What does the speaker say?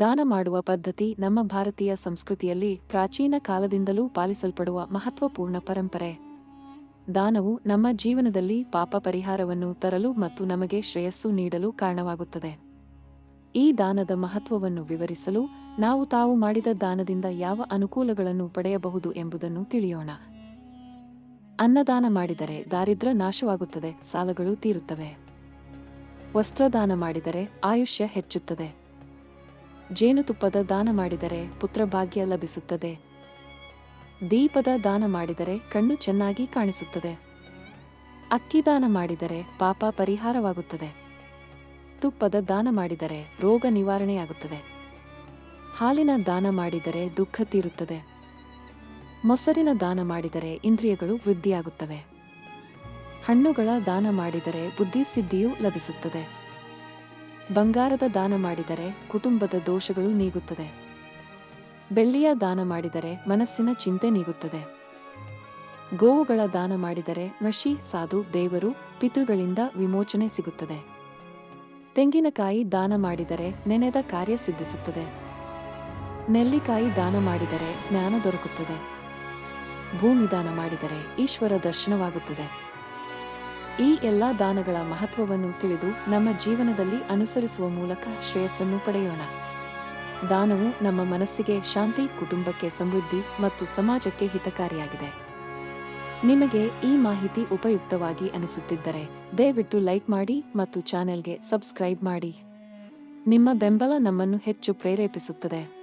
ದಾನ ಮಾಡುವ ಪದ್ಧತಿ ನಮ್ಮ ಭಾರತೀಯ ಸಂಸ್ಕೃತಿಯಲ್ಲಿ ಪ್ರಾಚೀನ ಕಾಲದಿಂದಲೂ ಪಾಲಿಸಲ್ಪಡುವ ಮಹತ್ವಪೂರ್ಣ ಪರಂಪರೆ. ದಾನವು ನಮ್ಮ ಜೀವನದಲ್ಲಿ ಪಾಪ ಪರಿಹಾರವನ್ನು ತರಲು ಮತ್ತು ನಮಗೆ ಶ್ರೇಯಸ್ಸು ನೀಡಲು ಕಾರಣವಾಗುತ್ತದೆ. ಈ ದಾನದ ಮಹತ್ವವನ್ನು ವಿವರಿಸಲು ನಾವು ತಾವು ಮಾಡಿದ ದಾನದಿಂದ ಯಾವ ಅನುಕೂಲಗಳನ್ನು ಪಡೆಯಬಹುದು ಎಂಬುದನ್ನು ತಿಳಿಯೋಣ. ಅನ್ನದಾನ ಮಾಡಿದರೆ ದಾರಿದ್ರ ನಾಶವಾಗುತ್ತದೆ, ಸಾಲಗಳು ತೀರುತ್ತವೆ. ವಸ್ತ್ರದಾನ ಮಾಡಿದರೆ ಆಯುಷ್ಯ ಹೆಚ್ಚುತ್ತದೆ. ಜೇನುತುಪ್ಪದ ದಾನ ಮಾಡಿದರೆ ಪುತ್ರಭಾಗ್ಯ ಲಭಿಸುತ್ತದೆ. ದೀಪದ ದಾನ ಮಾಡಿದರೆ ಕಣ್ಣು ಚೆನ್ನಾಗಿ ಕಾಣಿಸುತ್ತದೆ. ಅಕ್ಕಿ ದಾನ ಮಾಡಿದರೆ ಪಾಪ ಪರಿಹಾರವಾಗುತ್ತದೆ. ತುಪ್ಪದ ದಾನ ಮಾಡಿದರೆ ರೋಗ ನಿವಾರಣೆಯಾಗುತ್ತದೆ. ಹಾಲಿನ ದಾನ ಮಾಡಿದರೆ ದುಃಖ ತೀರುತ್ತದೆ. ಮೊಸರಿನ ದಾನ ಮಾಡಿದರೆ ಇಂದ್ರಿಯಗಳು ವೃದ್ಧಿಯಾಗುತ್ತವೆ. ಹಣ್ಣುಗಳ ದಾನ ಮಾಡಿದರೆ ಬುದ್ಧಿಸಿದ್ಧಿಯೂ ಲಭಿಸುತ್ತದೆ. ಬಂಗಾರದ ದಾನ ಮಾಡಿದರೆ ಕುಟುಂಬದ ದೋಷಗಳು ನೀಗುತ್ತದೆ. ಬೆಳ್ಳಿಯ ದಾನ ಮಾಡಿದರೆ ಮನಸ್ಸಿನ ಚಿಂತೆ ನೀಗುತ್ತದೆ. ಗೋವುಗಳ ದಾನ ಮಾಡಿದರೆ ನಶಿ ಸಾಧು, ದೇವರು, ಪಿತೃಗಳಿಂದ ವಿಮೋಚನೆ ಸಿಗುತ್ತದೆ. ತೆಂಗಿನಕಾಯಿ ದಾನ ಮಾಡಿದರೆ ನೆನೆದ ಕಾರ್ಯ ಸಿದ್ಧಿಸುತ್ತದೆ. ನೆಲ್ಲಿಕಾಯಿ ದಾನ ಮಾಡಿದರೆ ಜ್ಞಾನ ದೊರಕುತ್ತದೆ. ಭೂಮಿ ದಾನ ಮಾಡಿದರೆ ಈಶ್ವರ ದರ್ಶನವಾಗುತ್ತದೆ. ಈ ಎಲ್ಲಾ ದಾನಗಳ ಮಹತ್ವವನ್ನು ತಿಳಿದು ನಮ್ಮ ಜೀವನದಲ್ಲಿ ಅನುಸರಿಸುವ ಮೂಲಕ ಶ್ರೇಯಸ್ಸನ್ನು ಪಡೆಯೋಣ. ದಾನವು ನಮ್ಮ ಮನಸ್ಸಿಗೆ ಶಾಂತಿ, ಕುಟುಂಬಕ್ಕೆ ಸಮೃದ್ಧಿ ಮತ್ತು ಸಮಾಜಕ್ಕೆ ಹಿತಕಾರಿಯಾಗಿದೆ. ನಿಮಗೆ ಈ ಮಾಹಿತಿ ಉಪಯುಕ್ತವಾಗಿ ಅನಿಸುತ್ತಿದ್ದರೆ ದಯವಿಟ್ಟು ಲೈಕ್ ಮಾಡಿ ಮತ್ತು ಚಾನೆಲ್ಗೆ ಸಬ್ಸ್ಕ್ರೈಬ್ ಮಾಡಿ. ನಿಮ್ಮ ಬೆಂಬಲ ನಮ್ಮನ್ನು ಹೆಚ್ಚು ಪ್ರೇರೇಪಿಸುತ್ತದೆ.